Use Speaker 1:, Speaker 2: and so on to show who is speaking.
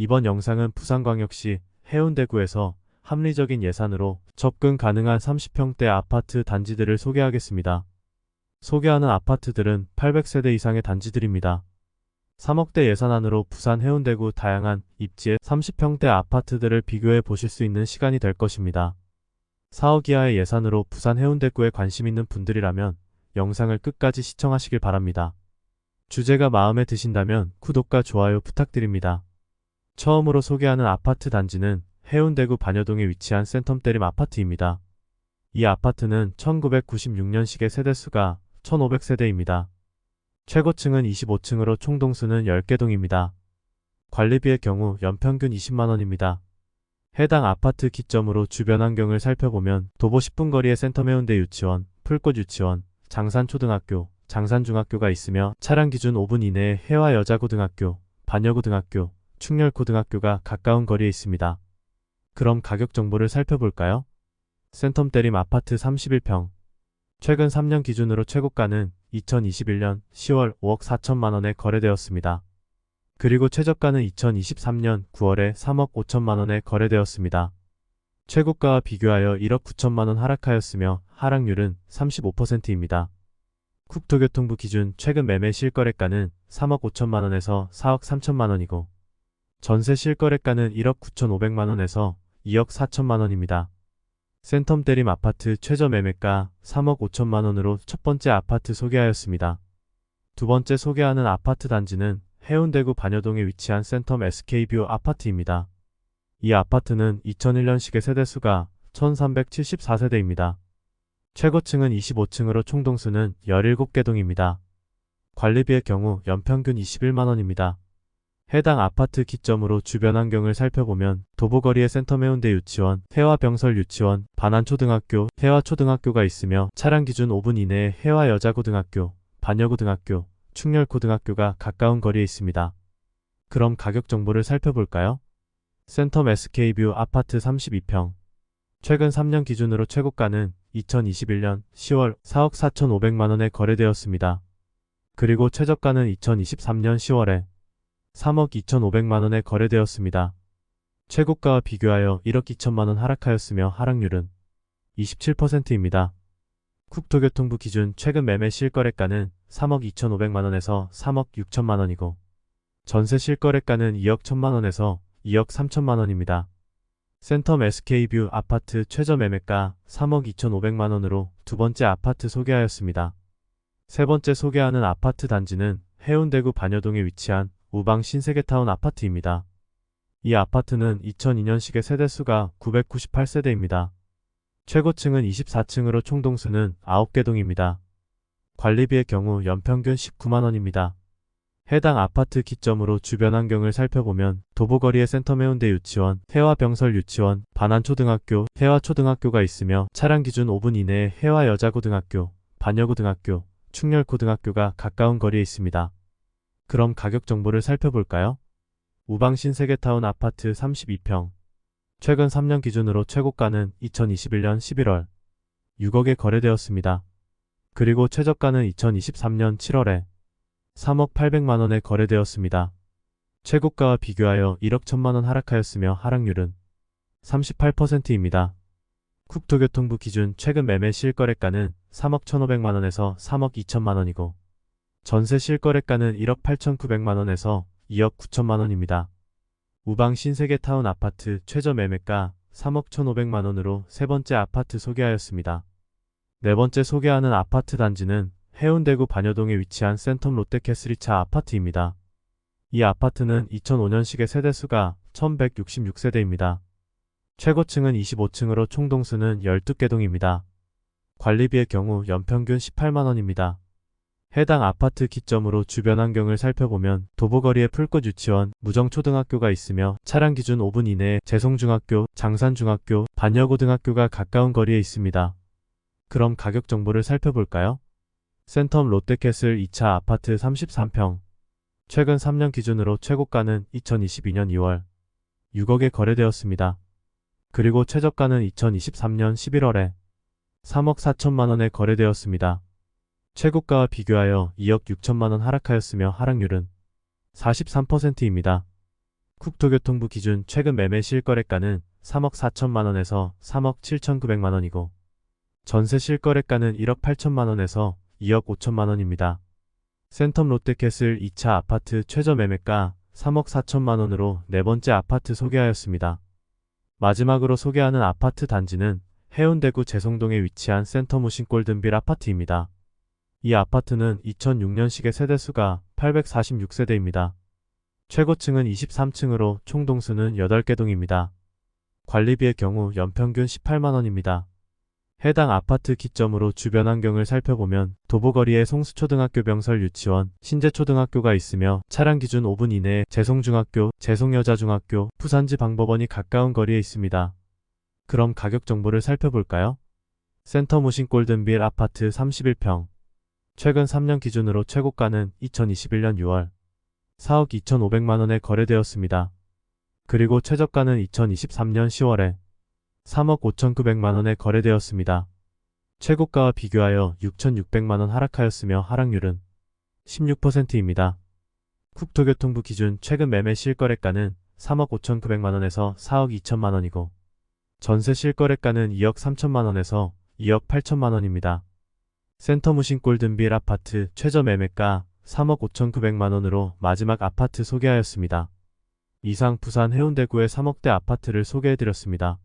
Speaker 1: 이번 영상은 부산광역시 해운대구에서 합리적인 예산으로 접근 가능한 30평대 아파트 단지들을 소개하겠습니다. 소개하는 아파트들은 800세대 이상의 단지들입니다. 3억대 예산안으로 부산 해운대구 다양한 입지의 30평대 아파트들을 비교해 보실 수 있는 시간이 될 것입니다. 4억 이하의 예산으로 부산 해운대구에 관심 있는 분들이라면 영상을 끝까지 시청하시길 바랍니다. 주제가 마음에 드신다면 구독과 좋아요 부탁드립니다. 처음으로 소개하는 아파트 단지는 해운대구 반여동에 위치한 센텀대림 아파트입니다. 이 아파트는 1996년식의 세대수가 1500세대입니다. 최고층은 25층으로 총동수는 10개 동입니다. 관리비의 경우 연평균 20만원입니다. 해당 아파트 기점으로 주변 환경을 살펴보면 도보 10분 거리의 센텀해운대 유치원, 풀꽃 유치원, 장산초등학교, 장산중학교가 있으며 차량 기준 5분 이내에 해와여자고등학교, 반여고등학교, 충렬고등학교가 가까운 거리에 있습니다. 그럼 가격 정보를 살펴볼까요? 센텀 대림 아파트 31평. 최근 3년 기준으로 최고가는 2021년 10월 5억 4천만 원에 거래되었습니다. 그리고 최저가는 2023년 9월에 3억 5천만 원에 거래되었습니다. 최고가와 비교하여 1억 9천만 원 하락하였으며 하락률은 35%입니다. 국토교통부 기준 최근 매매 실거래가는 3억 5천만 원에서 4억 3천만 원이고 전세 실거래가는 1억 9천5백만 원에서 2억 4천만 원입니다. 센텀 대림 아파트 최저 매매가 3억 5천만 원으로 첫 번째 아파트 소개하였습니다. 두 번째 소개하는 아파트 단지는 해운대구 반여동에 위치한 센텀 SK뷰 아파트입니다. 이 아파트는 2001년식의 세대수가 1374세대입니다. 최고층은 25층으로 총동수는 17개 동입니다. 관리비의 경우 연평균 21만원입니다. 해당 아파트 기점으로 주변 환경을 살펴보면 도보거리의 센텀해운대 유치원, 해화병설 유치원, 반안초등학교, 해화초등학교가 있으며 차량 기준 5분 이내에 해화여자고등학교, 반여고등학교, 충렬고등학교가 가까운 거리에 있습니다. 그럼 가격 정보를 살펴볼까요? 센텀 SK뷰 아파트 32평. 최근 3년 기준으로 최고가는 2021년 10월 4억 4천5백만원에 거래되었습니다. 그리고 최저가는 2023년 10월에 3억 2천5백만원에 거래되었습니다. 최고가와 비교하여 1억 2천만원 하락하였으며 하락률은 27%입니다. 국토교통부 기준 최근 매매 실거래가는 3억 2천5백만원에서 3억 6천만원이고 전세 실거래가는 2억 1천만원에서 2억 3천만원입니다. 센텀 SK뷰 아파트 최저 매매가 3억 2천5백만원으로 두 번째 아파트 소개하였습니다. 세 번째 소개하는 아파트 단지는 해운대구 반여동에 위치한 우방 신세계타운 아파트입니다. 이 아파트는 2002년식의 세대수가 998세대입니다. 최고층은 24층으로 총동수는 9개 동입니다. 관리비의 경우 연평균 19만원입니다. 해당 아파트 기점으로 주변 환경을 살펴보면 도보거리의 센텀해운대 유치원, 해화병설 유치원, 반안초등학교, 해화초등학교가 있으며 차량 기준 5분 이내에 해화여자고등학교, 반여고등학교, 충렬고등학교가 가까운 거리에 있습니다. 그럼 가격 정보를 살펴볼까요? 우방 신 세계타운 아파트 32평. 최근 3년 기준으로 최고가는 2021년 11월 6억에 거래되었습니다. 그리고 최저가는 2023년 7월에 3억 8백만원에 거래되었습니다. 최고가와 비교하여 1억 1천만원 하락하였으며 하락률은 38%입니다. 국토교통부 기준 최근 매매 실거래가는 3억 1,500만원에서 3억 2천만원이고 전세 실거래가는 1억 8천9백만원에서 2억 9천만원입니다. 우방 신세계 타운 아파트 최저 매매가 3억 1,500만원으로 세 번째 아파트 소개하였습니다. 네 번째 소개하는 아파트 단지는 해운대구 반여동에 위치한 센텀 롯데캐슬리차 아파트입니다. 이 아파트는 2005년식의 세대수가 1166세대입니다. 최고층은 25층으로 총동수는 12개 동입니다. 관리비의 경우 연평균 18만원입니다. 해당 아파트 기점으로 주변 환경을 살펴보면 도보거리에 풀꽃 유치원, 무정초등학교가 있으며 차량 기준 5분 이내에 재송중학교, 장산중학교, 반여고등학교가 가까운 거리에 있습니다. 그럼 가격 정보를 살펴볼까요? 센텀 롯데캐슬 2차 아파트 33평. 최근 3년 기준으로 최고가는 2022년 2월 6억에 거래되었습니다. 그리고 최저가는 2023년 11월에 3억 4천만원에 거래되었습니다. 최고가와 비교하여 2억 6천만원 하락하였으며 하락률은 43%입니다. 국토교통부 기준 최근 매매 실거래가는 3억 4천만 원에서 3억 7천9백만 원이고 전세 실거래가는 1억 8천만 원에서 2억 5천만 원입니다. 센텀 롯데캐슬 2차 아파트 최저 매매가 3억 4천만 원으로 네 번째 아파트 소개하였습니다. 마지막으로 소개하는 아파트 단지는 해운대구 재송동에 위치한 센터무신 골든빌 아파트입니다. 이 아파트는 2006년식의 세대수가 846세대입니다. 최고층은 23층으로 총 동수는 8개 동입니다. 관리비의 경우 연평균 18만원입니다. 해당 아파트 기점으로 주변 환경을 살펴보면 도보거리에 송수초등학교 병설 유치원, 신재초등학교가 있으며 차량 기준 5분 이내에 재송중학교, 재송여자중학교, 부산지 방법원이 가까운 거리에 있습니다. 그럼 가격 정보를 살펴볼까요? 센터 무신 골든빌 아파트 31평. 최근 3년 기준으로 최고가는 2021년 6월 4억 2,500만원에 거래되었습니다. 그리고 최저가는 2023년 10월에 3억 5,900만원에 거래되었습니다. 최고가와 비교하여 6,600만원 하락하였으며 하락률은 16%입니다. 국토교통부 기준 최근 매매 실거래가는 3억 5,900만원에서 4억 2천만원이고 전세 실거래가는 2억 3천만원에서 2억 8천만원입니다. 센터무신 골든빌 아파트 최저 매매가 3억 5,900만원으로 마지막 아파트 소개하였습니다. 이상 부산 해운대구의 3억대 아파트를 소개해드렸습니다.